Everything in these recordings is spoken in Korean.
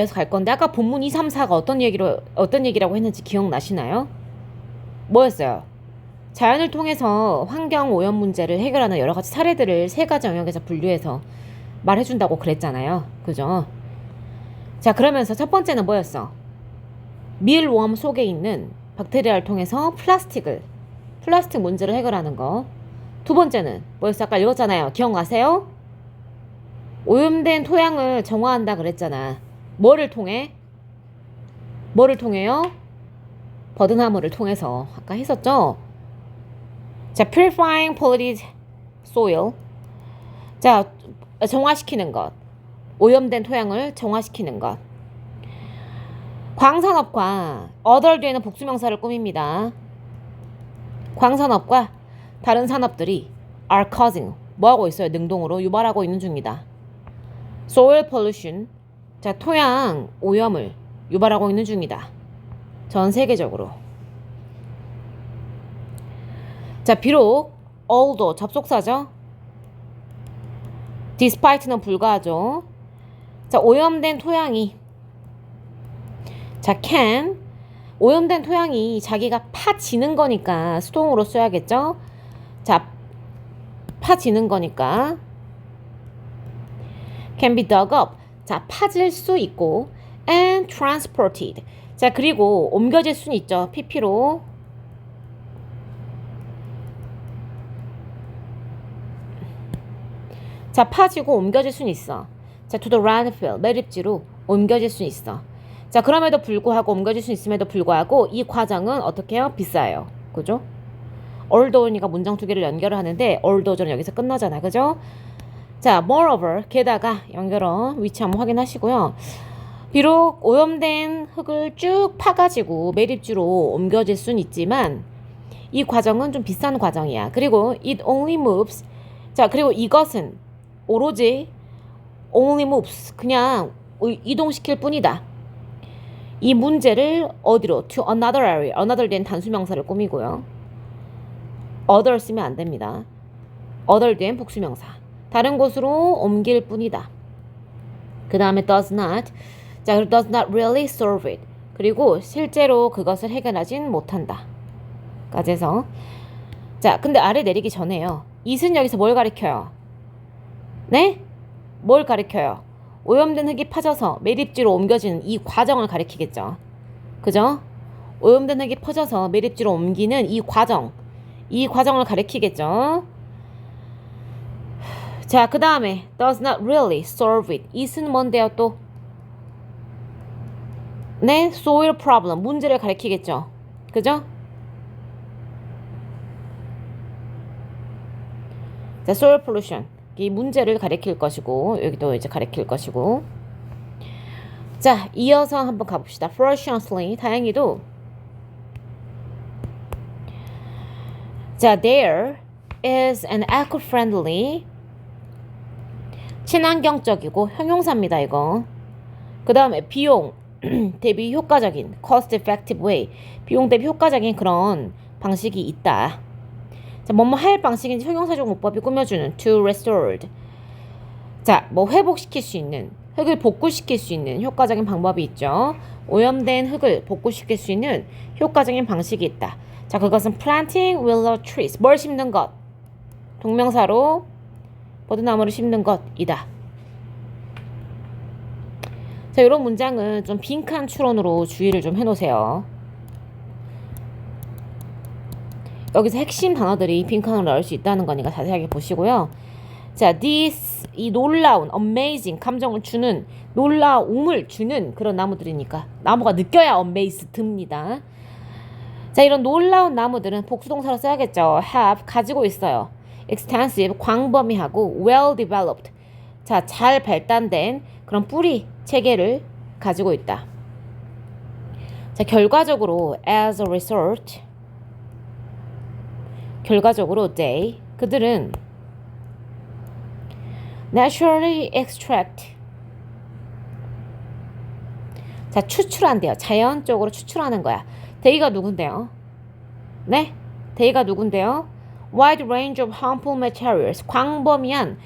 에서 갈 건데 아까 본문 2, 3, 4가 어떤 얘기로 어떤 얘기라고 했는지 기억나시나요? 뭐였어요? 자연을 통해서 환경 오염 문제를 해결하는 여러 가지 사례들을 세 가지 영역에서 분류해서 말해 준다고 그랬잖아요. 그죠? 자, 그러면서 첫 번째는 뭐였어? 밀웜 속에 있는 박테리아를 통해서 플라스틱을 플라스틱 문제를 해결하는 거. 두 번째는 뭐였어? 아까 읽었잖아요. 기억나세요? 오염된 토양을 정화한다 그랬잖아. 뭐를 통해? 뭐를 통해요? 버드나무를 통해서 아까 했었죠? 자, purifying polluted soil. 자, 정화시키는 것. 오염된 토양을 정화시키는 것. 광산업과 other 뒤에는 복수명사를 꾸밉니다. 광산업과 다른 산업들이 are causing 뭐하고 있어요? 능동으로 유발하고 있는 중이다. soil pollution 자, 토양 오염을 유발하고 있는 중이다. 전 세계적으로. 자, 비록 although 접속사죠. despite는 불가하죠. 자, 오염된 토양이 자, can 오염된 토양이 자기가 파지는 거니까 수동으로 써야겠죠. 자, 파지는 거니까 can be dug up. 자, 파질 수 있고 and transported. 자, 그리고 옮겨질 수는 있죠. PP로. 자, 파지고 옮겨질 수는 있어. 자, to the landfill. 매립지로 옮겨질 수 있어. 자, 그럼에도 불구하고 옮겨질 수 있음에도 불구하고 이 과정은 어떻게 해요? 비싸요. 그죠? 얼도니가 문장 두 개를 연결을 하는데 얼도전 여기서 끝나잖아. 그죠? 자, moreover, 게다가 연결어 위치 한번 확인하시고요. 비록 오염된 흙을 쭉 파가지고 매립지로 옮겨질 순 있지만 이 과정은 좀 비싼 과정이야. 그리고 it only moves. 자, 그리고 이것은 오로지 only moves. 그냥 이동시킬 뿐이다. 이 문제를 어디로? to another area. another 된 단수명사를 꾸미고요. other 쓰면 안 됩니다. other 된 복수명사. 다른 곳으로 옮길 뿐이다. 그 다음에 does not. 자, 그리고 does not really solve it. 그리고 실제로 그것을 해결하진 못한다. 까지 해서. 자, 근데 아래 내리기 전에요. it은 여기서 뭘 가리켜요? 네? 뭘 가리켜요? 오염된 흙이 파져서 매립지로 옮겨지는 이 과정을 가리키겠죠. 그죠? 오염된 흙이 퍼져서 매립지로 옮기는 이 과정. 이 과정을 가리키겠죠. 자, 그 다음에 does not really solve it. it은 뭔데요 또? 네, soil problem. 문제를 가리키겠죠. 그죠? 자, soil pollution. 이 문제를 가리킬 것이고 여기도 이제 가리킬 것이고 자, 이어서 한번 가봅시다. Fortunately, 다행히도 자, there is an eco-friendly 친환경적이고 형용사입니다, 이거. 그 다음에 비용 대비 효과적인 cost effective way 비용 대비 효과적인 그런 방식이 있다. 자, 뭐뭐 할 방식인지 형용사적 문법이 꾸며주는 to restored. 자, 뭐 회복시킬 수 있는 흙을 복구시킬 수 있는 효과적인 방법이 있죠. 오염된 흙을 복구시킬 수 있는 효과적인 방식이 있다. 자, 그것은 planting willow trees. 뭘 심는 것? 동명사로 버드나무를 심는 것이다. 자, 이런 문장은 좀 빈칸 추론으로 주의를 좀 해놓으세요. 여기서 핵심 단어들이 빈칸으로 나올 수 있다는 거니까 자세하게 보시고요. 자, this 이 놀라운 amazing 감정을 주는 놀라움을 주는 그런 나무들이니까 나무가 느껴야 amazed입니다. 자, 이런 놀라운 나무들은 복수동사로 써야겠죠. have 가지고 있어요. Extensive 광범위하고 well developed. 자, 잘 발단된 그런 뿌리 체계를 가지고 있다. 자, 결과적으로 as a result 결과적으로 they 그들은 naturally extract. 자 추출한대요. 자연적으로 추출하는 거야. they가 누군데요? 네? they가 누군데요 wide range of harmful materials 광범위한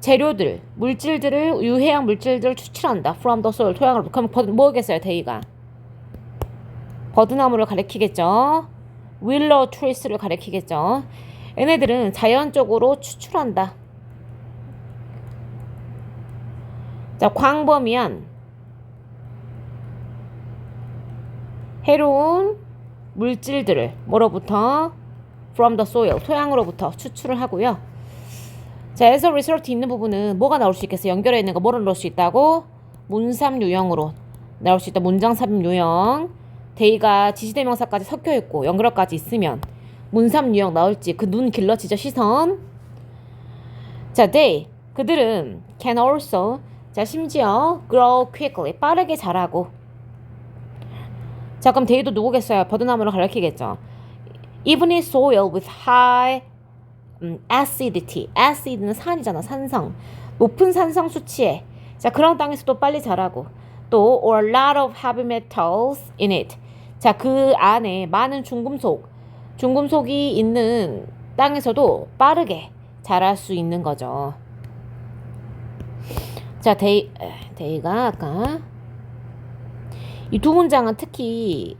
재료들, 물질들을 유해양 물질들을 추출한다. from the soil 토양으로. 그럼 버- 뭐겠어요, 데이가? 버드나무를 가리키겠죠. 윌러 트리스를 가리키겠죠. 얘네들은 자연적으로 추출한다. 자, 광범위한 해로운 물질들을 뭐로부터 from the soil 토양으로부터 추출을 하고요. 자, as a result 있는 부분은 뭐가 나올 수 있겠어요? 연결해 있는 거 뭐를 넣을 수 있다고? 문삼 유형으로 나올 수 있다. 문장 삽입 유형. 데이가 지시대명사까지 섞여 있고 연결어까지 있으면 문삼 유형 나올지 그 눈 길러지죠 시선. 자, they 그들은 can also 자 심지어 grow quickly 빠르게 자라고. 자 그럼 데이도 누구겠어요? 버드나무를 가리키겠죠. In soil with high 음, acidity. acid는 산이잖아. 산성. 높은 산성 수치에. 자, 그런 땅에서도 빨리 자라고. 또 or a lot of heavy metals in it. 자, 그 안에 많은 중금속, 중금속이 있는 땅에서도 빠르게 자랄 수 있는 거죠. 자, 데이 에, 데이가 아까 이 두 문장은 특히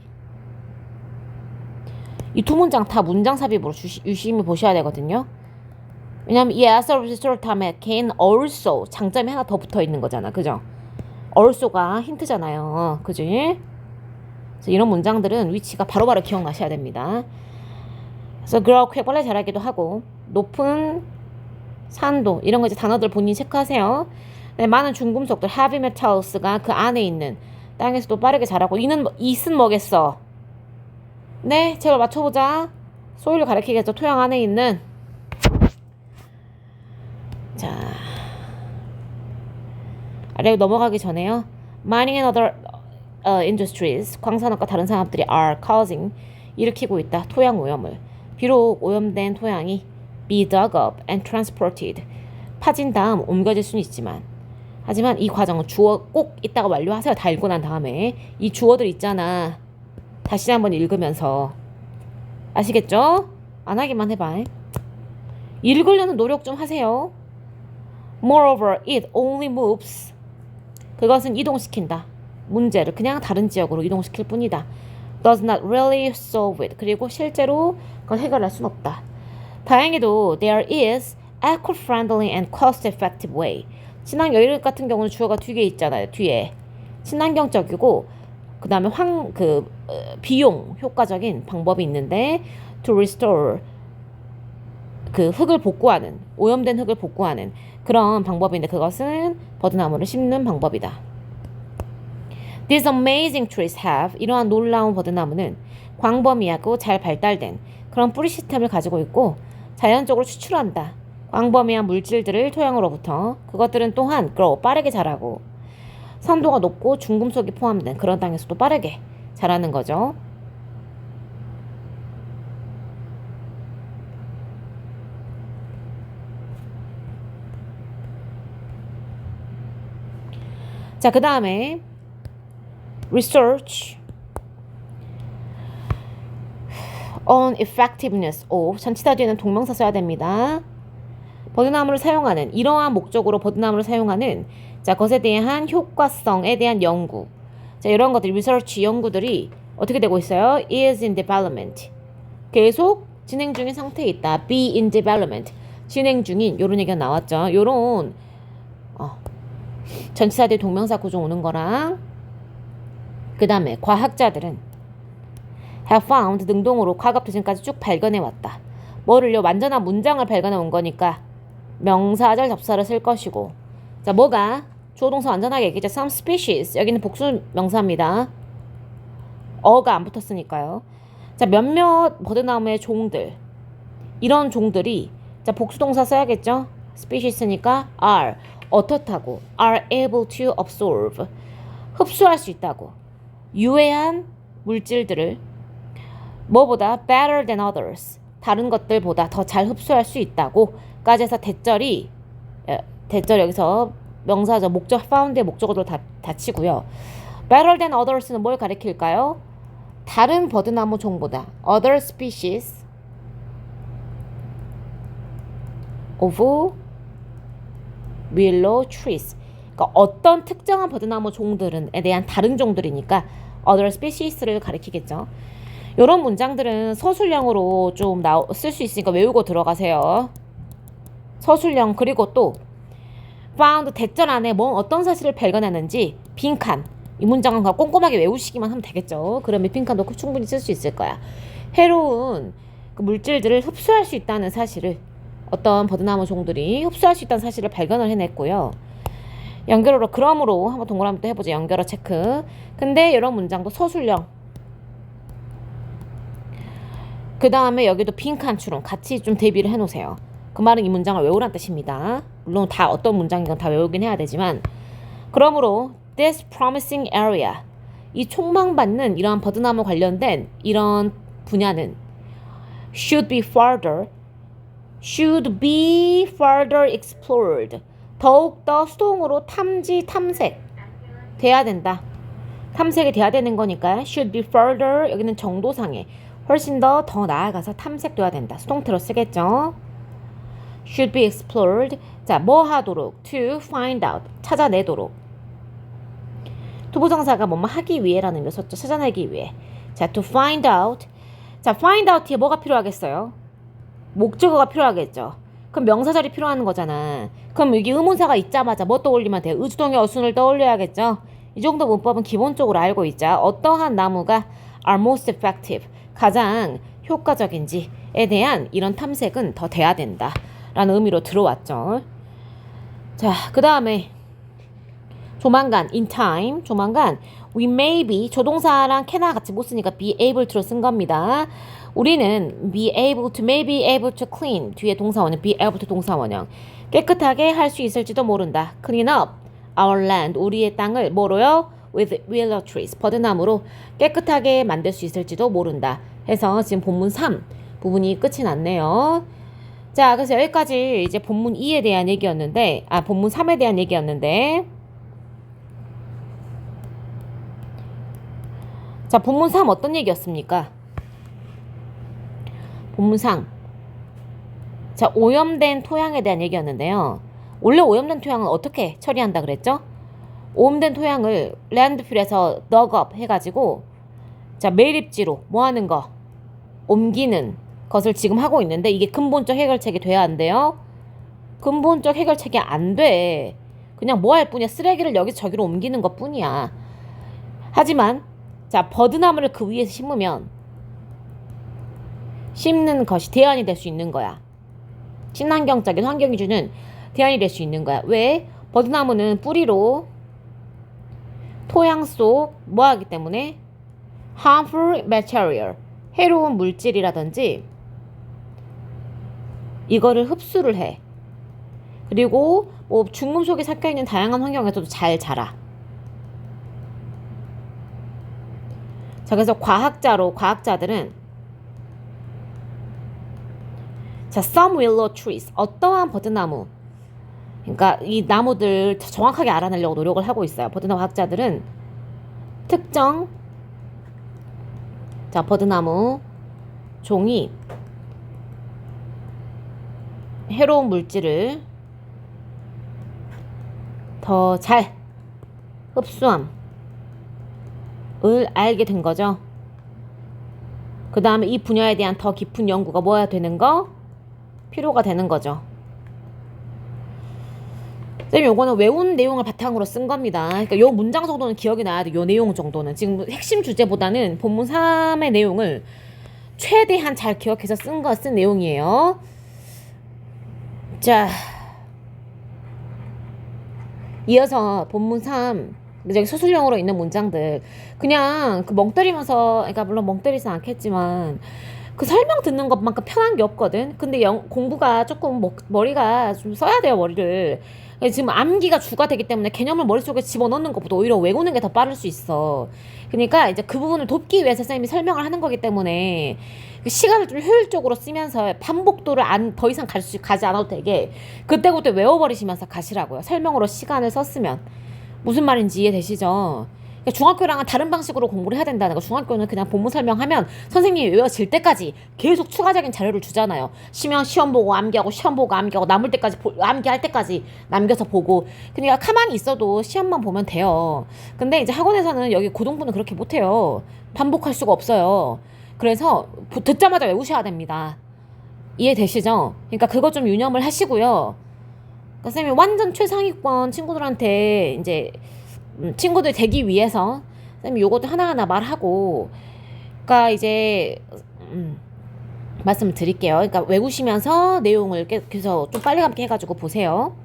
이 두 문장 다 문장 삽입으로 주시, 유심히 보셔야 되거든요. 왜냐면 이 as a result 다음에 can also 장점이 하나 더 붙어 있는 거잖아. 그죠? also가 힌트잖아요. 그지? 이런 문장들은 위치가 바로바로 기억나셔야 됩니다. 그래서 그렇게 빨리 자라기도 하고 높은 산도 이런 거 이제 단어들 본인 체크하세요. 네, 많은 중금속들 heavy metals가 그 안에 있는 땅에서도 빠르게 자라고 이는 뭐- 이슨 뭐겠어? 네, 제발 맞춰보자. 소일을 가리키겠죠. 토양 안에 있는. 자, 아래 넘어가기 전에요. Mining and other uh, industries, 광산업과 다른 산업들이 are causing 일으키고 있다. 토양 오염을. 비록 오염된 토양이 be dug up and transported 파진 다음 옮겨질 수는 있지만 하지만 이 과정은 주어 꼭 이따가 완료하세요. 다 읽고 난 다음에 이 주어들 있잖아. 다시 한번 읽으면서 아시겠죠? 안 하기만 해봐. 읽으려는 노력 좀 하세요. Moreover, it only moves. 그것은 이동시킨다. 문제를 그냥 다른 지역으로 이동시킬 뿐이다. Does not really solve it. 그리고 실제로 그걸 해결할 순 없다. 다행히도 there is eco-friendly and cost-effective way. 친환경 같은 경우는 주어가 뒤에 있잖아요. 뒤에 친환경적이고 그 다음에 황 그 비용 효과적인 방법이 있는데 to restore 그 흙을 복구하는 오염된 흙을 복구하는 그런 방법인데 그것은 버드나무를 심는 방법이다. These amazing trees have 이러한 놀라운 버드나무는 광범위하고 잘 발달된 그런 뿌리 시스템을 가지고 있고 자연적으로 추출한다. 광범위한 물질들을 토양으로부터 그것들은 또한 grow 빠르게 자라고 산도가 높고 중금속이 포함된 그런 땅에서도 빠르게 자라는 거죠. 자, 그 다음에 research on effectiveness of 전치사 뒤에는 동명사 써야 됩니다. 버드나무를 사용하는 이러한 목적으로 버드나무를 사용하는 자 것에 대한 효과성에 대한 연구 자 이런 것들 research 연구들이 어떻게 되고 있어요? is in development 계속 진행 중인 상태에 있다. be in development 진행 중인 요런 얘기가 나왔죠. 요런 어, 전치사 뒤에 동명사 구조 오는 거랑 그 다음에 과학자들은 have found 능동으로 과거부터 지금까지 쭉 발견해 왔다. 뭐를요? 완전한 문장을 발견해 온 거니까 명사절 접사를 쓸 것이고. 자 뭐가? 조동사 완전하게 얘기죠. some species. 여기는 복수 명사입니다. 어가 안 붙었으니까요. 자 몇몇 버드나무의 종들. 이런 종들이 자 복수동사 써야겠죠. species니까 are. 어떻다고. Are able to absorb 흡수할 수 있다고. 유해한 물질들을. 뭐보다 better than others. 다른 것들보다 더 잘 흡수할 수 있다고 까지 해서 대절이 에, 대절 여기서 명사죠 목적 found의 목적어로 다, 다치고요 better than others는 뭘 가리킬까요? 다른 버드나무 종보다 other species of willow trees. 그러니까 어떤 특정한 버드나무 종들은에 대한 다른 종들이니까 other species를 가리키겠죠. 이런 문장들은 서술형으로 좀 쓸 수 있으니까 외우고 들어가세요. 서술형 그리고 또 found 대절 안에 뭐 어떤 사실을 발견하는지 빈칸 이 문장은 꼼꼼하게 외우시기만 하면 되겠죠. 그러면 빈칸도 충분히 쓸 수 있을 거야. 해로운 그 물질들을 흡수할 수 있다는 사실을 어떤 버드나무 종들이 흡수할 수 있다는 사실을 발견을 해냈고요. 연결어로 그러므로 한번 동그라미 또 해보죠. 연결어 체크. 근데 이런 문장도 서술형. 그 다음에 여기도 빈칸 추론 같이 좀 대비를 해놓으세요. 그 말은 이 문장을 외우란 뜻입니다. 물론 다 어떤 문장이건 다 외우긴 해야 되지만 그러므로 this promising area 이 촉망받는 이러한 버드나무 관련된 이런 분야는 should be further should be further explored 더욱 더 수동으로 탐지 탐색 돼야 된다. 탐색이 돼야 되는 거니까 should be further 여기는 정도상에 훨씬 더 더 나아가서 탐색돼야 된다. 수동태로 쓰겠죠. Should be explored. 자, 뭐 하도록? to find out. 찾아내도록. 투부정사가 뭐뭐 하기 위해라는 의미로 썼죠. 찾아내기 위해. 자, to find out. 자, find out에 뭐가 필요하겠어요? 목적어가 필요하겠죠. 그럼 명사절이 필요한 거잖아. 그럼 여기 의문사가 있자마자 뭐 떠올리면 돼요? 의주동의 어순을 떠올려야겠죠. 이 정도 문법은 기본적으로 알고 있자. 어떠한 나무가 are most effective. 가장 효과적인지에 대한 이런 탐색은 더 돼야 된다. 라는 의미로 들어왔죠. 자, 그 다음에 조만간 in time 조만간 we may be 조동사랑 can나 같이 못 쓰니까 be able to로 쓴 겁니다. 우리는 be able to may be able to clean 뒤에 동사원은 be able to 동사원형 깨끗하게 할 수 있을지도 모른다. clean up our land 우리의 땅을 뭐로요? with willow trees 버드나무로 깨끗하게 만들 수 있을지도 모른다. 해서 지금 본문 3 부분이 끝이 났네요. 자, 그래서 여기까지 이제 본문 2에 대한 얘기였는데, 아, 본문 3에 대한 얘기였는데, 자, 본문 3 어떤 얘기였습니까? 본문 3. 자, 오염된 토양에 대한 얘기였는데요. 원래 오염된 토양은 어떻게 처리한다 그랬죠? 오염된 토양을 랜드필에서 덕업 해가지고, 자, 매립지로 뭐 하는 거? 옮기는 것을 지금 하고 있는데 이게 근본적 해결책이 돼야 한대요. 근본적 해결책이 안 돼. 그냥 뭐 할 뿐이야. 쓰레기를 여기서 저기로 옮기는 것 뿐이야. 하지만 자 버드나무를 그 위에서 심으면 심는 것이 대안이 될 수 있는 거야. 친환경적인 환경이 주는 대안이 될 수 있는 거야. 왜? 버드나무는 뿌리로 토양 속 뭐 하기 때문에 harmful material 해로운 물질이라든지 이거를 흡수를 해. 그리고 뭐 중금 속에 섞여 있는 다양한 환경에서도 잘 자라. 자, 그래서 과학자로 과학자들은 자, some willow trees 어떠한 버드나무 그러니까 이 나무들 정확하게 알아내려고 노력을 하고 있어요. 버드나무 학자들은 특정 자, 버드나무 종이 해로운 물질을 더 잘 흡수함을 알게 된 거죠. 그 다음에 이 분야에 대한 더 깊은 연구가 뭐야 되는 거? 필요가 되는 거죠. 쌤 요거는 외운 내용을 바탕으로 쓴 겁니다. 그러니까 요 문장 정도는 기억이 나야 돼. 요 내용 정도는. 지금 핵심 주제보다는 본문 3의 내용을 최대한 잘 기억해서 쓴 거, 쓴 내용이에요. 자. 이어서 본문 3. 저기 서술형으로 있는 문장들. 그냥 그 멍 때리면서, 그러니까 물론 멍 때리진 않겠지만, 그 설명 듣는 것만큼 편한 게 없거든. 근데 영, 공부가 조금 머, 머리가 좀 써야 돼요, 머리를. 지금 암기가 주가 되기 때문에 개념을 머릿속에 집어넣는 것보다 오히려 외우는 게 더 빠를 수 있어. 그러니까 이제 그 부분을 돕기 위해서 선생님이 설명을 하는 거기 때문에 그 시간을 좀 효율적으로 쓰면서 반복도를 안, 더 이상 갈 수, 가지 않아도 되게 그때그때 외워버리시면서 가시라고요. 설명으로 시간을 썼으면. 무슨 말인지 이해되시죠? 그러니까 중학교랑은 다른 방식으로 공부를 해야 된다는 거. 중학교는 그냥 본문 설명하면 선생님이 외워질 때까지 계속 추가적인 자료를 주잖아요. 시면 시험 보고 암기하고 시험 보고 암기하고 남을 때까지 보- 암기할 때까지 남겨서 보고. 그러니까 가만히 있어도 시험만 보면 돼요. 근데 이제 학원에서는 여기 고등부는 그렇게 못 해요. 반복할 수가 없어요. 그래서 보- 듣자마자 외우셔야 됩니다. 이해되시죠? 그러니까 그거 좀 유념을 하시고요. 그러니까 쌤이 완전 최상위권 친구들한테 이제 음, 친구들 되기 위해서 쌤이 요것도 하나하나 말하고 그러니까 이제 음, 말씀을 드릴게요. 그러니까 외우시면서 내용을 계속해서 좀 빨리 감기 해가지고 보세요.